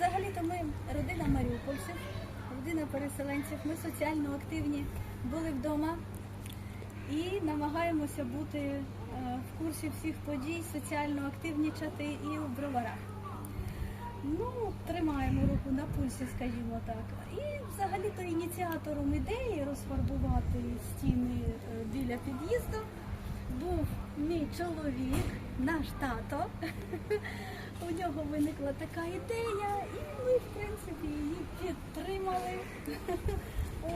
Взагалі-то ми родина маріупольців, родина переселенців. Ми соціально активні, були вдома і намагаємося бути е, в курсі всіх подій, соціально активнічати і у броварах. Ну, тримаємо руку на пульсі, скажімо так. І взагалі-то ініціатором ідеї розфарбувати стіни е, біля під'їзду був мій чоловік, наш тато. У нього виникла така ідея, і ми, в принципі, її підтримали. Ось.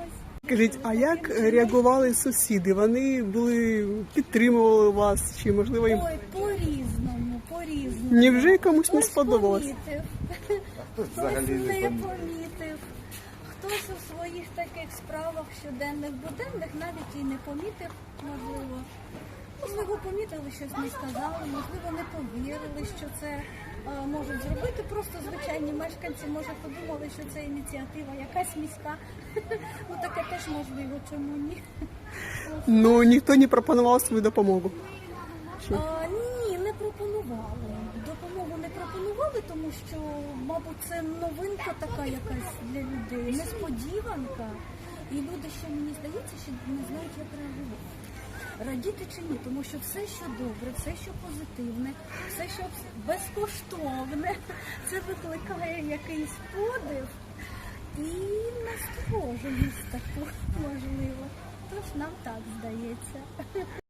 Скажіть, а як реагували сусіди? Вони були підтримували вас чи можливо їм Ой, по-різному, по-різному. Невже комусь не Хтось сподобалось? помітив, хтось взагалі не не помітив. помітив. Хтось у своїх таких справах щоденних буденних навіть і не помітив, можливо. Можливо, помітили, щось не сказали, можливо, не повірили, що це е, можуть зробити. Просто звичайні мешканці, може, подумали, що це ініціатива якась міська. Ну таке теж можливо, чому ні. ну ніхто не пропонував свою допомогу? А, ні, не пропонували. Допомогу не пропонували, тому що, мабуть, це новинка така якась для людей, несподіванка. І люди ще мені здається, що не знають, як реагувати. Радіти чи ні, тому що все, що добре, все, що позитивне, все, що безкоштовне, це викликає якийсь подив і настороженість таку можливо. Тож нам так здається.